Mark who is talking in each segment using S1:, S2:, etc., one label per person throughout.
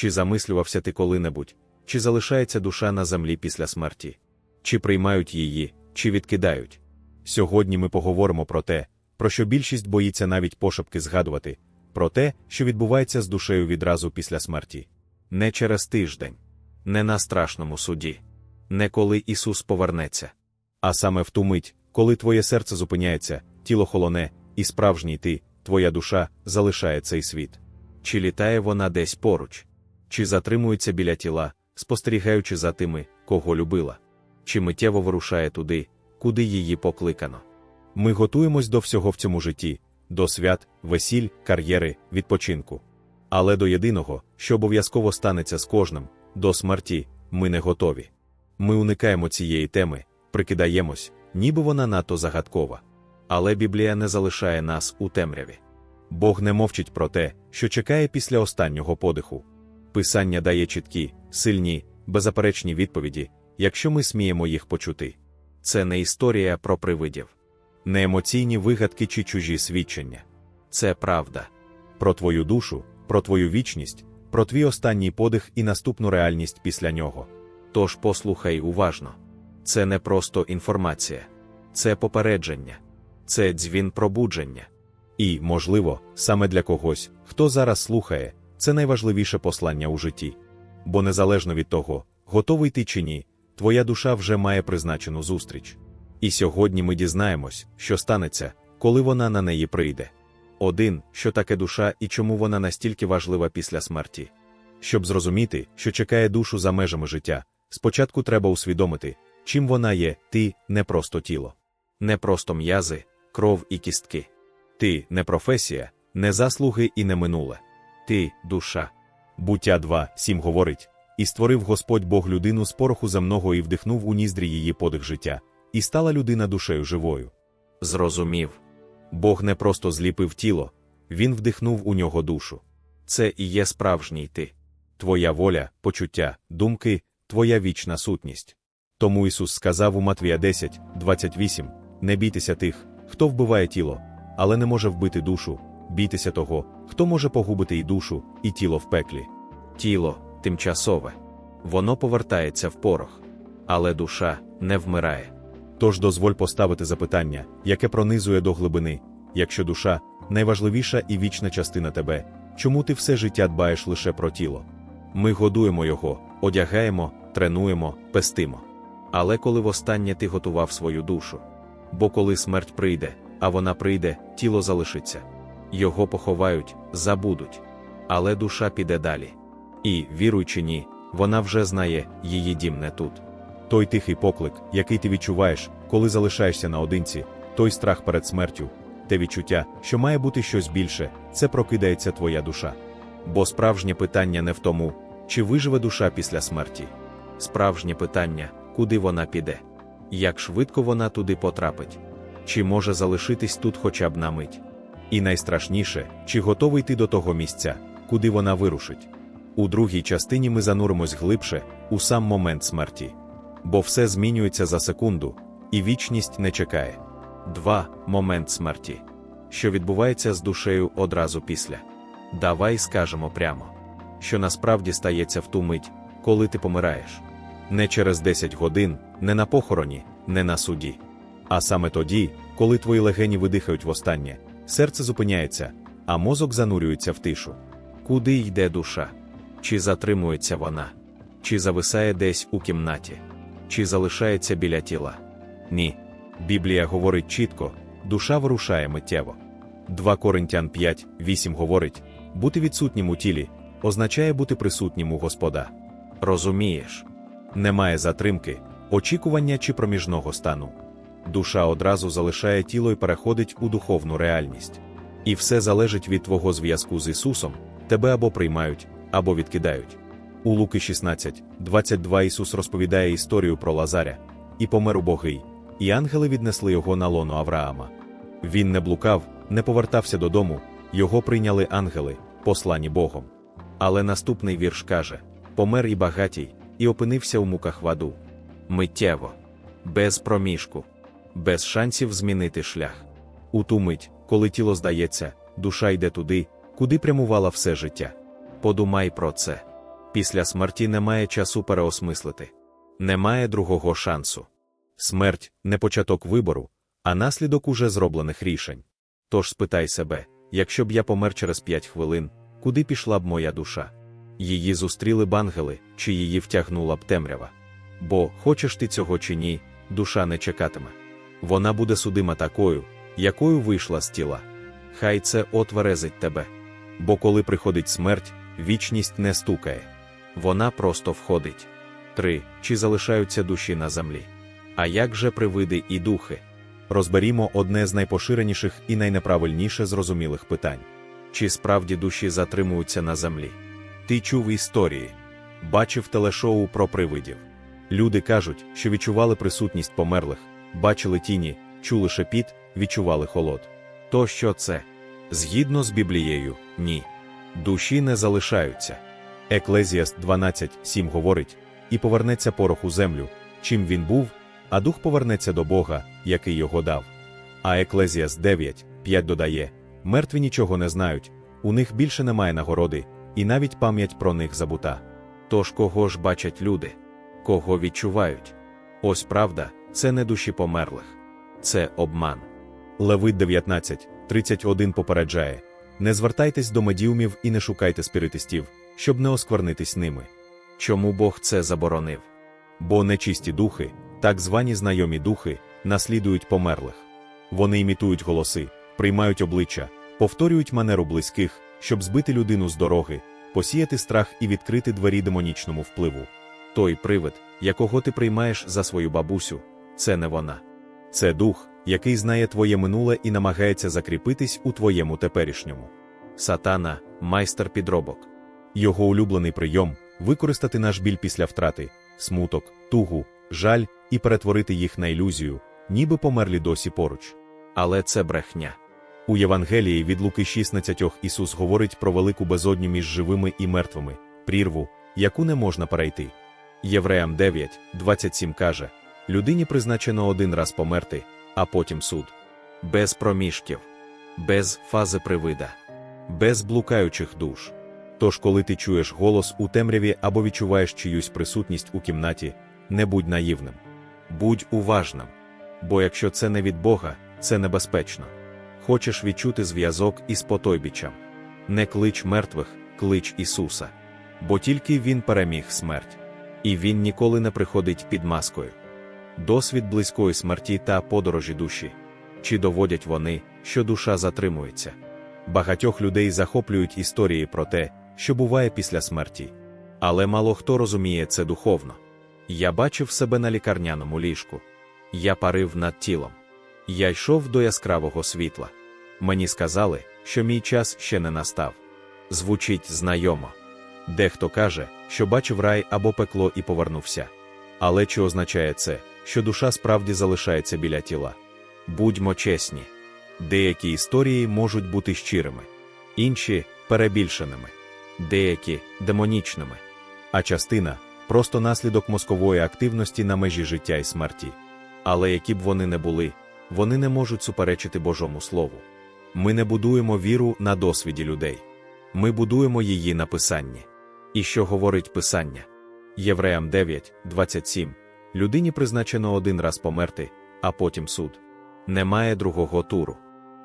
S1: Чи замислювався ти коли-небудь, чи залишається душа на землі після смерті? Чи приймають її, чи відкидають? Сьогодні ми поговоримо про те, про що більшість боїться навіть пошепки згадувати, про те, що відбувається з душею відразу після смерті. Не через тиждень, не на страшному суді, не коли Ісус повернеться, а саме в ту мить, коли твоє серце зупиняється, тіло холоне, і справжній ти, твоя душа, залишає цей світ. Чи літає вона десь поруч, чи затримується біля тіла, спостерігаючи за тими, кого любила, чи миттєво вирушає туди, куди її покликано. Ми готуємось до всього в цьому житті, до свят, весіль, кар'єри, відпочинку. Але до єдиного, що обов'язково станеться з кожним, до смерті, ми не готові. Ми уникаємо цієї теми, прикидаємось, ніби вона надто загадкова. Але Біблія не залишає нас у темряві. Бог не мовчить про те, що чекає після останнього подиху. Писання дає чіткі, сильні, беззаперечні відповіді, якщо ми сміємо їх почути. Це не історія про привидів, не емоційні вигадки чи чужі свідчення. Це правда. Про твою душу, про твою вічність, про твій останній подих і наступну реальність після нього. Тож послухай уважно. Це не просто інформація, це попередження, це дзвін пробудження. І, можливо, саме для когось, хто зараз слухає, це найважливіше послання у житті. Бо незалежно від того, готовий ти чи ні, твоя душа вже має призначену зустріч. І сьогодні ми дізнаємось, що станеться, коли вона на неї прийде. Один, що таке душа і чому вона настільки важлива після смерті. Щоб зрозуміти, що чекає душу за межами життя, спочатку треба усвідомити, чим вона є, ти не просто тіло, не просто м'язи, кров і кістки. Ти не професія, не заслуги і не минуле. Ти душа. Буття 2, 7 говорить і створив Господь Бог людину з пороху земного і вдихнув у ніздрі її подих життя, і стала людина душею живою. Зрозумів. Бог не просто зліпив тіло, Він вдихнув у нього душу. Це і є справжній ти. Твоя воля, почуття, думки, твоя вічна сутність. Тому Ісус сказав у Матвія 10, 28: Не бійтеся тих, хто вбиває тіло, але не може вбити душу, бійтеся того, хто може погубити і душу, і тіло в пеклі. Тіло тимчасове, воно повертається в порох, але душа не вмирає. Тож дозволь поставити запитання, яке пронизує до глибини, якщо душа найважливіша і вічна частина тебе, чому ти все життя дбаєш лише про тіло? Ми годуємо його, одягаємо, тренуємо, пестимо. Але коли востаннє ти готував свою душу? Бо коли смерть прийде, а вона прийде, тіло залишиться. Його поховають, забудуть. Але душа піде далі. І, віруй чи ні, вона вже знає, її дім не тут. Той тихий поклик, який ти відчуваєш, коли залишаєшся наодинці, той страх перед смертю, те відчуття, що має бути щось більше, це прокидається твоя душа. Бо справжнє питання не в тому, чи виживе душа після смерті. Справжнє питання, куди вона піде, як швидко вона туди потрапить, чи може залишитись тут хоча б на мить. І найстрашніше, чи готовий ти до того місця, куди вона вирушить. У другій частині ми зануримось глибше, у сам момент смерті. Бо все змінюється за секунду, і вічність не чекає. Два момент смерті. Що відбувається з душею одразу після. Давай скажемо прямо, що насправді стається в ту мить, коли ти помираєш. Не через 10 годин, не на похороні, не на суді. А саме тоді, коли твої легені видихають востаннє, серце зупиняється, а мозок занурюється в тишу. Куди йде душа? Чи затримується вона? Чи зависає десь у кімнаті? Чи залишається біля тіла? Ні. Біблія говорить чітко, душа вирушає миттєво. 2 Коринтян 5, 8 говорить: бути відсутнім у тілі означає бути присутнім у Господа. Розумієш? Немає затримки, очікування чи проміжного стану. Душа одразу залишає тіло і переходить у духовну реальність. І все залежить від твого зв'язку з Ісусом, тебе або приймають, або відкидають. У Луки 16, 22 Ісус розповідає історію про Лазаря, і помер убогий, і ангели віднесли його на лоно Авраама. Він не блукав, не повертався додому, його прийняли ангели, послані Богом. Але наступний вірш каже: помер і багатій, і опинився у муках в аду. Миттєво, без проміжку, без шансів змінити шлях. У ту мить, коли тіло здається, душа йде туди, куди прямувала все життя. Подумай про це. Після смерті немає часу переосмислити, немає другого шансу. Смерть не початок вибору, а наслідок уже зроблених рішень. Тож спитай себе, якщо б я помер через п'ять хвилин, куди пішла б моя душа? Її зустріли б ангели, чи її втягнула б темрява. Бо, хочеш ти цього чи ні, душа не чекатиме. Вона буде судима такою, якою вийшла з тіла. Хай це отверезить тебе. Бо коли приходить смерть, вічність не стукає. Вона просто входить. 3. Чи залишаються душі на землі? А як же привиди і духи? Розберімо одне з найпоширеніших і найнеправильніше зрозумілих питань: чи справді душі затримуються на землі? Ти чув історії, бачив телешоу про привидів. Люди кажуть, що відчували присутність померлих, бачили тіні, чули шепіт, відчували холод. То що це? Згідно з Біблією, ні. Душі не залишаються. Еклезіаст 12.7 говорить: і повернеться порох у землю, чим він був, а дух повернеться до Бога, який його дав. А Еклезіас 9.5 додає: мертві нічого не знають, у них більше немає нагороди, і навіть пам'ять про них забута. Тож кого ж бачать люди? Кого відчувають? Ось правда, це не душі померлих, це обман. Левит 19.31 попереджає: не звертайтесь до медіумів і не шукайте спіритистів, щоб не осквернитись ними. Чому Бог це заборонив? Бо нечисті духи, так звані знайомі духи, наслідують померлих. Вони імітують голоси, приймають обличчя, повторюють манеру близьких, щоб збити людину з дороги, посіяти страх і відкрити двері демонічному впливу. Той привид, якого ти приймаєш за свою бабусю, це не вона. Це дух, який знає твоє минуле і намагається закріпитись у твоєму теперішньому. Сатана майстер підробок. Його улюблений прийом використати наш біль після втрати, смуток, тугу, жаль і перетворити їх на ілюзію, ніби померлі досі поруч. Але це брехня. У Євангелії від Луки 16 Ісус говорить про велику безодню між живими і мертвими, прірву, яку не можна перейти. Євреям 9, 27 каже: людині призначено один раз померти, а потім суд. Без проміжків, без фази привида, без блукаючих душ. Тож, коли ти чуєш голос у темряві або відчуваєш чиюсь присутність у кімнаті, не будь наївним, будь уважним. Бо якщо це не від Бога, це небезпечно. Хочеш відчути зв'язок із потойбічем. Не клич мертвих, клич Ісуса. Бо тільки Він переміг смерть. І Він ніколи не приходить під маскою. Досвід близької смерті та подорожі душі. Чи доводять вони, що душа затримується? Багатьох людей захоплюють історії про те, що буває після смерті. Але мало хто розуміє це духовно. Я бачив себе на лікарняному ліжку. Я парив над тілом. Я йшов до яскравого світла. Мені сказали, що мій час ще не настав. Звучить знайомо. Дехто каже, що бачив рай або пекло і повернувся. Але чи означає це, що душа справді залишається біля тіла? Будьмо чесні. Деякі історії можуть бути щирими, інші перебільшеними, деякі демонічними, а частина просто наслідок мозкової активності на межі життя і смерті. Але які б вони не були, вони не можуть суперечити Божому Слову. Ми не будуємо віру на досвіді людей, ми будуємо її на писанні. І що говорить Писання? Євреям 9, 27. Людині призначено один раз померти, а потім суд. Немає другого туру,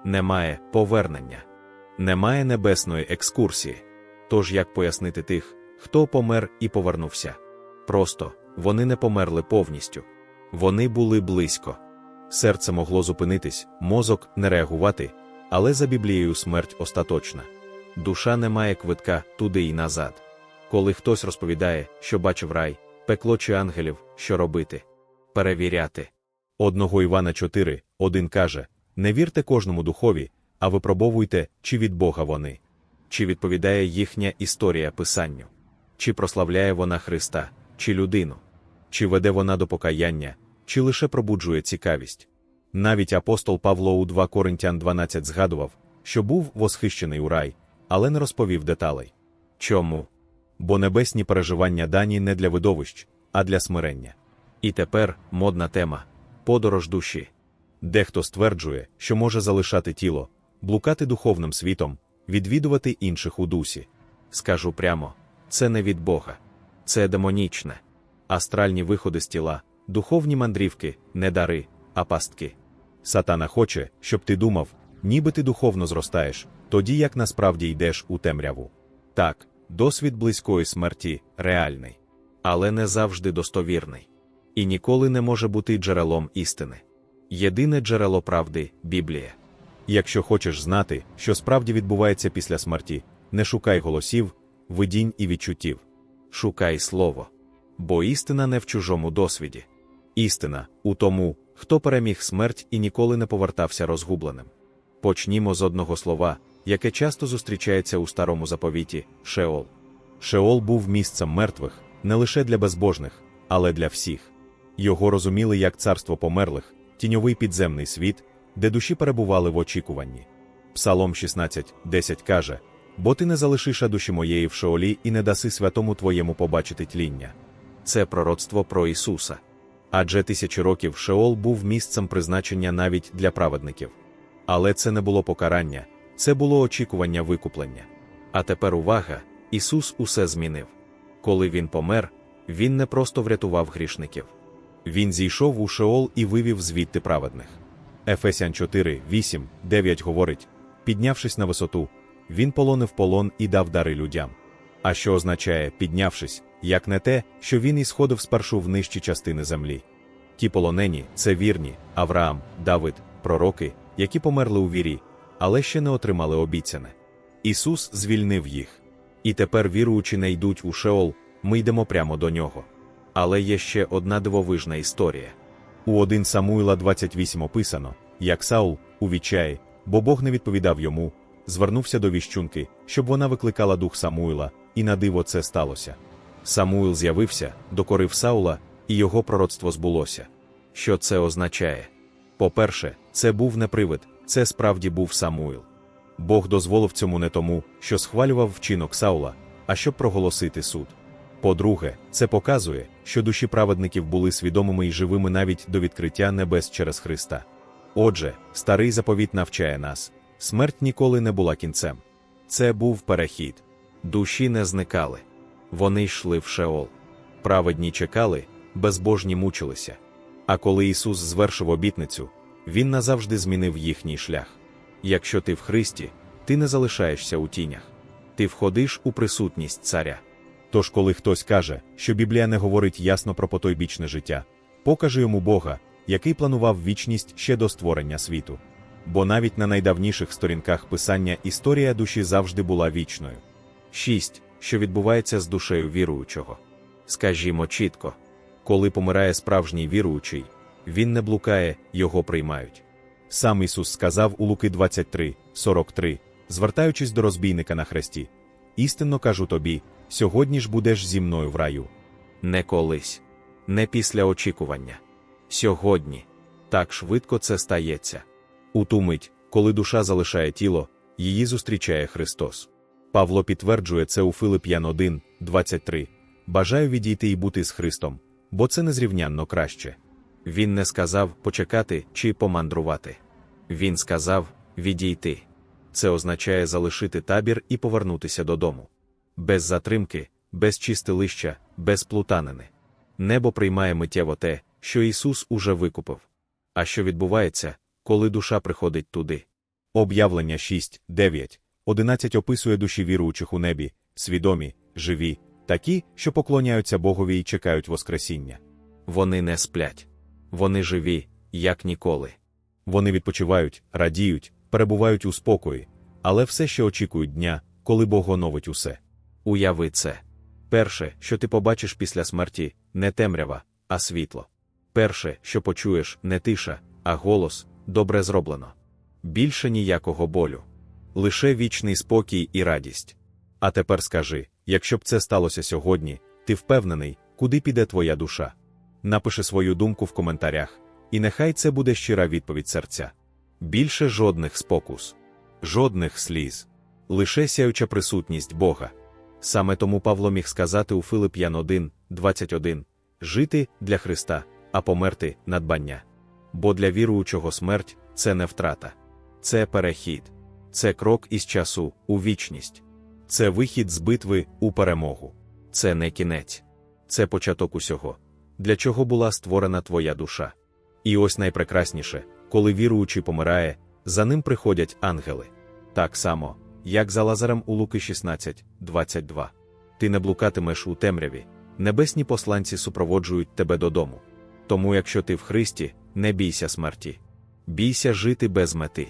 S1: немає повернення, немає небесної екскурсії. Тож як пояснити тих, хто помер і повернувся? Просто вони не померли повністю, вони були близько. Серце могло зупинитись, мозок не реагувати, але за Біблією смерть остаточна. Душа не має квитка туди й назад. Коли хтось розповідає, що бачив рай, пекло чи ангелів, що робити? Перевіряти. Одного Івана 4, один каже: Не вірте кожному духові, а випробовуйте, чи від Бога вони, чи відповідає їхня історія Писанню, чи прославляє вона Христа, чи людину, чи веде вона до покаяння, чи лише пробуджує цікавість. Навіть апостол Павло у 2 Коринтян 12 згадував, що був восхищений у рай, але не розповів деталей. Чому? Бо небесні переживання дані не для видовищ, а для смирення. І тепер модна тема подорож душі. Дехто стверджує, що може залишати тіло, блукати духовним світом, відвідувати інших у дусі. Скажу прямо, це не від Бога. це демонічне. Астральні виходи з тіла, духовні мандрівки, не дари, а пастки. Сатана хоче, щоб ти думав, ніби ти духовно зростаєш, тоді як насправді йдеш у темряву. Так, досвід близької смерті реальний, але не завжди достовірний. І ніколи не може бути джерелом істини. Єдине джерело правди Біблія. Якщо хочеш знати, що справді відбувається після смерті, не шукай голосів, видінь і відчуттів. Шукай слово. Бо істина не в чужому досвіді. Істина у тому, хто переміг смерть і ніколи не повертався розгубленим. Почнімо з одного слова, яке часто зустрічається у старому заповіті Шеол. Шеол був місцем мертвих не лише для безбожних, але для всіх. Його розуміли як царство померлих, тіньовий підземний світ, де душі перебували в очікуванні. Псалом 16, 10 каже: Бо ти не залишиш душі моєї в шеолі і не даси святому твоєму побачити тління. Це пророцтво про Ісуса. Адже тисячі років Шеол був місцем призначення навіть для праведників. Але це не було покарання, це було очікування викуплення. А тепер увага, Ісус усе змінив. Коли Він помер, Він не просто врятував грішників. Він зійшов у Шеол і вивів звідти праведних. Ефесян 4, 8, 9 говорить: піднявшись на висоту, він полонив полон і дав дари людям. А що означає, піднявшись, як не те, що він і сходив спершу в нижчі частини землі. Ті полонені це вірні, Авраам, Давид, пророки, які померли у вірі, але ще не отримали обіцяне. Ісус звільнив їх. І тепер, віруючи, не йдуть у Шеол, ми йдемо прямо до нього. Але є ще одна дивовижна історія. У 1 Самуїла 28 описано, як Саул, у відчаї, бо Бог не відповідав йому, звернувся до віщунки, щоб вона викликала дух Самуїла, і на диво це сталося. Самуїл з'явився, докорив Саула, і його пророцтво збулося. Що це означає? По-перше, це був не привид, це справді був Самуїл. Бог дозволив цьому не тому, що схвалював вчинок Саула, а щоб проголосити суд. По-друге, це показує, що душі праведників були свідомими і живими навіть до відкриття небес через Христа. Отже, старий заповіт навчає нас смерть ніколи не була кінцем. Це був перехід. Душі не зникали. Вони йшли в Шеол. Праведні чекали, безбожні мучилися. А коли Ісус звершив обітницю, Він назавжди змінив їхній шлях. Якщо ти в Христі, ти не залишаєшся у тінях, ти входиш у присутність царя. Тож, коли хтось каже, що Біблія не говорить ясно про потойбічне життя, покажи йому Бога, який планував вічність ще до створення світу. Бо навіть на найдавніших сторінках писання історія душі завжди була вічною. 6. Що відбувається з душею віруючого. Скажімо чітко, коли помирає справжній віруючий, він не блукає, його приймають. Сам Ісус сказав у Луки 23, 43, звертаючись до розбійника на хресті: Істинно кажу тобі, сьогодні ж будеш зі мною в раю. Не колись, не після очікування. Сьогодні так швидко це стається. У ту мить, коли душа залишає тіло, її зустрічає Христос. Павло підтверджує це у Филип'ян 1, 23. Бажаю відійти і бути з Христом, бо це незрівнянно краще. Він не сказав почекати чи помандрувати. Він сказав відійти. Це означає залишити табір і повернутися додому. Без затримки, без чистилища, без плутанини. Небо приймає миттєво те, що Ісус уже викупив. А що відбувається, коли душа приходить туди? Об'явлення 6, 9, 11 описує душі віруючих у небі, свідомі, живі, такі, що поклоняються Богові і чекають Воскресіння. Вони не сплять. Вони живі, як ніколи. Вони відпочивають, радіють, перебувають у спокої, але все ще очікують дня, коли Бог оновить усе. Уяви це. Перше, що ти побачиш після смерті, не темрява, а світло. Перше, що почуєш, не тиша, а голос добре зроблено. Більше ніякого болю. Лише вічний спокій і радість. А тепер скажи якщо б це сталося сьогодні, ти впевнений, куди піде твоя душа? Напиши свою думку в коментарях, і нехай це буде щира відповідь серця. Більше жодних спокус, жодних сліз, лише сяюча присутність Бога. Саме тому Павло міг сказати у Филип'ян 1, 21 жити для Христа, а померти надбання. Бо для віруючого смерть це не втрата, це перехід, це крок із часу у вічність, це вихід з битви у перемогу, це не кінець, Це початок усього, для чого була створена твоя душа. І ось найпрекрасніше, коли віруючий помирає, за ним приходять ангели. Так само, як за Лазарем у Луки 16, 22. Ти не блукатимеш у темряві, небесні посланці супроводжують тебе додому. Тому, якщо ти в Христі, не бійся смерті. Бійся жити без мети.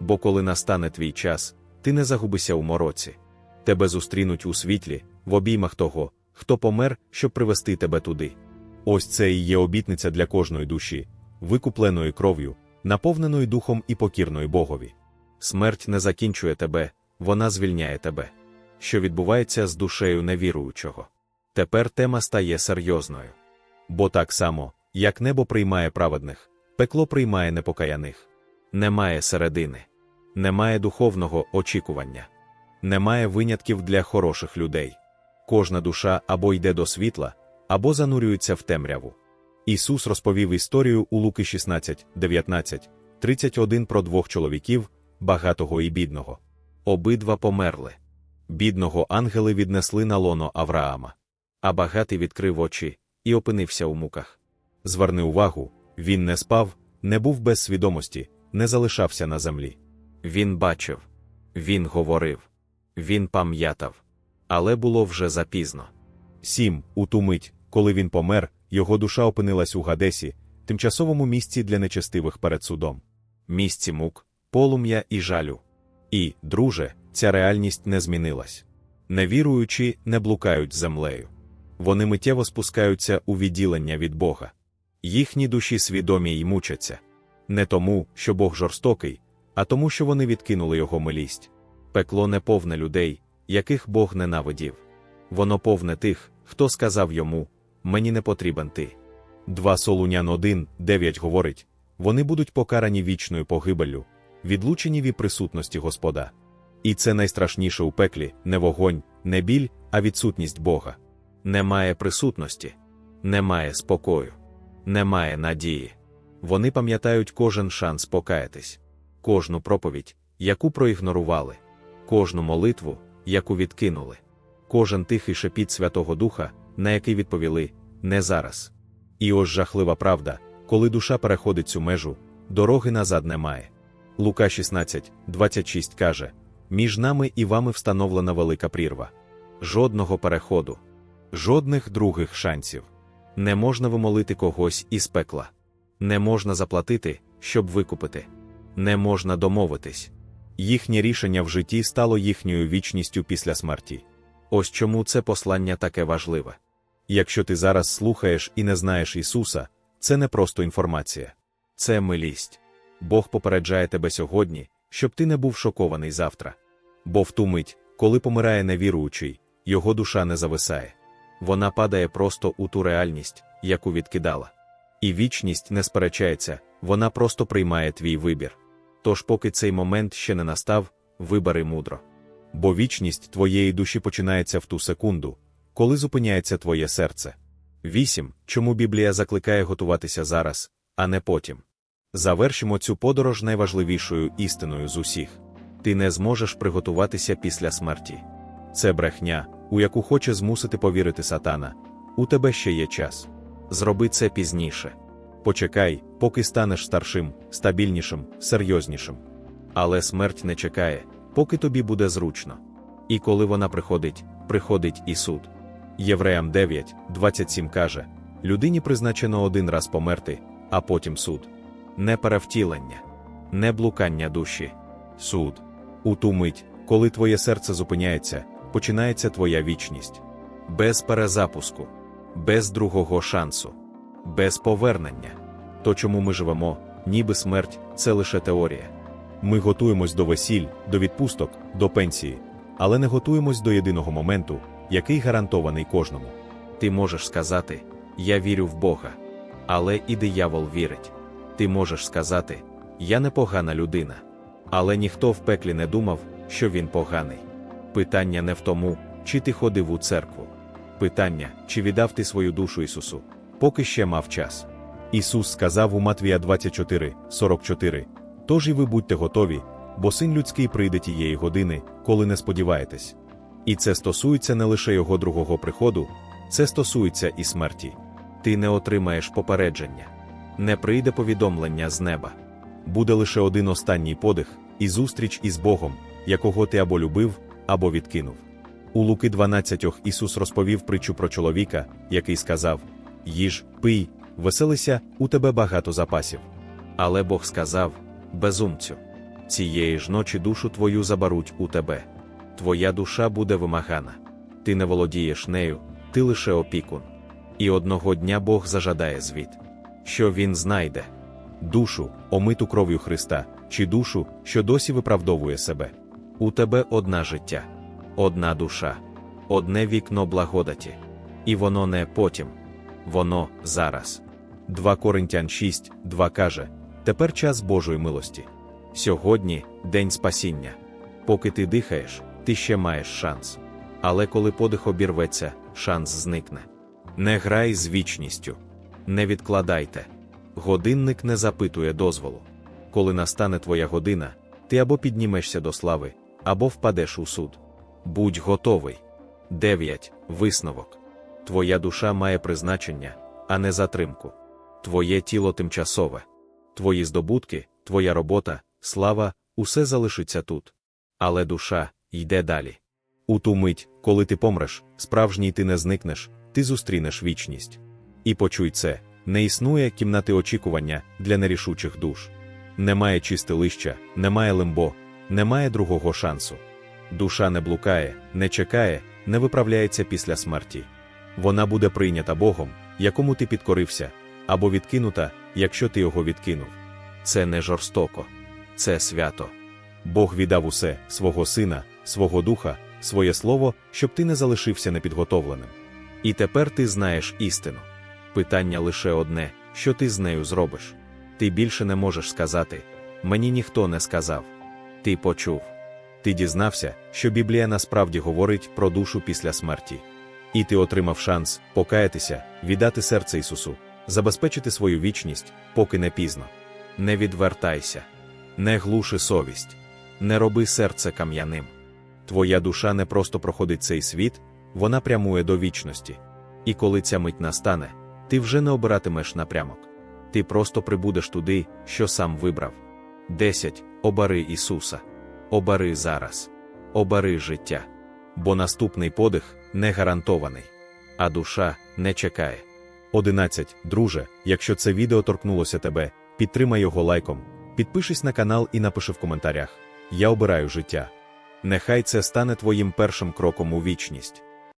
S1: Бо коли настане твій час, ти не загубися у мороці. Тебе зустрінуть у світлі, в обіймах того, хто помер, щоб привести тебе туди. Ось це і є обітниця для кожної душі, викупленої кров'ю, наповненої духом і покірної Богові. Смерть не закінчує тебе, вона звільняє тебе. Що відбувається з душею невіруючого. Тепер тема стає серйозною. Бо так само, як небо приймає праведних, пекло приймає непокаяних. Немає середини, немає духовного очікування, немає винятків для хороших людей. Кожна душа або йде до світла, або занурюється в темряву. Ісус розповів історію у Луки 16, 19, 31 про двох чоловіків, багатого і бідного. Обидва померли. Бідного ангели віднесли на лоно Авраама. А багатий відкрив очі і опинився у муках. Зверни увагу, він не спав, не був без свідомості, не залишався на землі. Він бачив, він говорив, він пам'ятав. Але було вже запізно. Сім, у ту мить, коли він помер, його душа опинилась у Гадесі, тимчасовому місці для нечестивих перед судом. Місці мук, полум'я і жалю. І, друже, ця реальність не змінилась. Невіруючі не блукають землею. Вони миттєво спускаються у відділення від Бога. Їхні душі свідомі й мучаться. Не тому, що Бог жорстокий, а тому, що вони відкинули його милість. Пекло не повне людей, яких Бог ненавидів. Воно повне тих, хто сказав йому: Мені не потрібен ти. 2 Солунян 1, 9 говорить: вони будуть покарані вічною погибеллю, відлучені від присутності Господа. І це найстрашніше у пеклі не вогонь, не біль, а відсутність Бога. Немає присутності, немає спокою, немає надії. Вони пам'ятають кожен шанс покаятись, кожну проповідь, яку проігнорували, кожну молитву, яку відкинули, кожен тихий шепіт Святого Духа, на який відповіли не зараз. І ось жахлива правда, коли душа переходить цю межу, дороги назад немає. Лука 16, 26 каже: Між нами і вами встановлена велика прірва. Жодного переходу, жодних других шансів. Не можна вимолити когось із пекла. Не можна заплатити, щоб викупити. Не можна домовитись. Їхнє рішення в житті стало їхньою вічністю після смерті. Ось чому це послання таке важливе. Якщо ти зараз слухаєш і не знаєш Ісуса, це не просто інформація, це милість. Бог попереджає тебе сьогодні, щоб ти не був шокований завтра. Бо в ту мить, коли помирає невіруючий, його душа не зависає. Вона падає просто у ту реальність, яку відкидала. І вічність не сперечається, вона просто приймає твій вибір. Тож, поки цей момент ще не настав, вибери мудро. Бо вічність твоєї душі починається в ту секунду, коли зупиняється твоє серце. 8. Чому Біблія закликає готуватися зараз, а не потім? Завершимо цю подорож найважливішою істиною з усіх. Ти не зможеш приготуватися після смерті. Це брехня, у яку хоче змусити повірити сатана. У тебе ще є час. Зроби це пізніше. Почекай, поки станеш старшим, стабільнішим, серйознішим. Але смерть не чекає, поки тобі буде зручно. І коли вона приходить, приходить і суд. Євреям 9, 27 каже: людині призначено один раз померти, а потім суд. Не перевтілення, не блукання душі, суд. У ту мить, коли твоє серце зупиняється, починається твоя вічність. Без перезапуску, без другого шансу, без повернення. То, чому ми живемо, ніби смерть це лише теорія. Ми готуємось до весіль, до відпусток, до пенсії, але не готуємось до єдиного моменту, який гарантований кожному. Ти можеш сказати: Я вірю в Бога, але і диявол вірить. Ти можеш сказати, Я непогана людина. Але ніхто в пеклі не думав, що він поганий. Питання не в тому, чи ти ходив у церкву. Питання, чи віддав ти свою душу Ісусу, поки ще мав час. Ісус сказав у Матвія 24, 44, Тож і ви будьте готові, бо син людський прийде тієї години, коли не сподіваєтесь. І це стосується не лише його другого приходу, Це стосується і смерті. Ти не отримаєш попередження, не прийде повідомлення з неба. Буде лише один останній подих і зустріч із Богом, якого ти або любив, або відкинув. У Луки 12 Ісус розповів притчу про чоловіка, який сказав: Їж, пий, веселися, у тебе багато запасів. Але Бог сказав: Безумцю, цієї ж ночі душу твою заберуть у тебе. Твоя душа буде вимагана. Ти не володієш нею, ти лише опікун. І одного дня Бог зажадає звіт. Що він знайде? Душу, омиту кров'ю Христа, чи душу, що досі виправдовує себе. У тебе одна життя, одна душа, одне вікно благодаті. І воно не потім, воно зараз. 2 Коринтян 6, 2 каже: Тепер час Божої милості. Сьогодні день спасіння. Поки ти дихаєш, ти ще маєш шанс. Але коли подих обірветься, шанс зникне. Не грай з вічністю, не відкладайте. Годинник не запитує дозволу. Коли настане твоя година, ти або піднімешся до слави, або впадеш у суд. Будь готовий. 9. Висновок. Твоя душа має призначення, а не затримку. Твоє тіло тимчасове. Твої здобутки, твоя робота, слава, усе залишиться тут. Але душа йде далі. У ту мить, коли ти помреш, справжній ти не зникнеш, ти зустрінеш вічність. І почуй це: не існує кімнати очікування для нерішучих душ. Немає чистилища, немає лимбо, немає другого шансу. Душа не блукає, не чекає, не виправляється після смерті. Вона буде прийнята Богом, якому ти підкорився, або відкинута, якщо ти його відкинув. Це не жорстоко, це свято. Бог віддав усе свого сина, свого духа, своє слово, щоб ти не залишився непідготовленим. І тепер ти знаєш істину. Питання лише одне: що ти з нею зробиш? Ти більше не можеш сказати мені ніхто не сказав. Ти почув. Ти дізнався, що Біблія насправді говорить про душу після смерті. І ти отримав шанс покаятися, віддати серце Ісусу, забезпечити свою вічність, поки не пізно. Не відвертайся, не глуши совість, не роби серце кам'яним. Твоя душа не просто проходить цей світ, вона прямує до вічності. І коли ця мить настане, ти вже не обиратимеш напрямок. Ти просто прибудеш туди, що сам вибрав. 10. Обари Ісуса. Обари зараз. Обари життя. Бо наступний подих не гарантований, а душа не чекає. 11. Друже, якщо це відео торкнулося тебе, підтримай його лайком, підпишись на канал і напиши в коментарях. Я обираю життя. Нехай це стане твоїм першим кроком у вічність.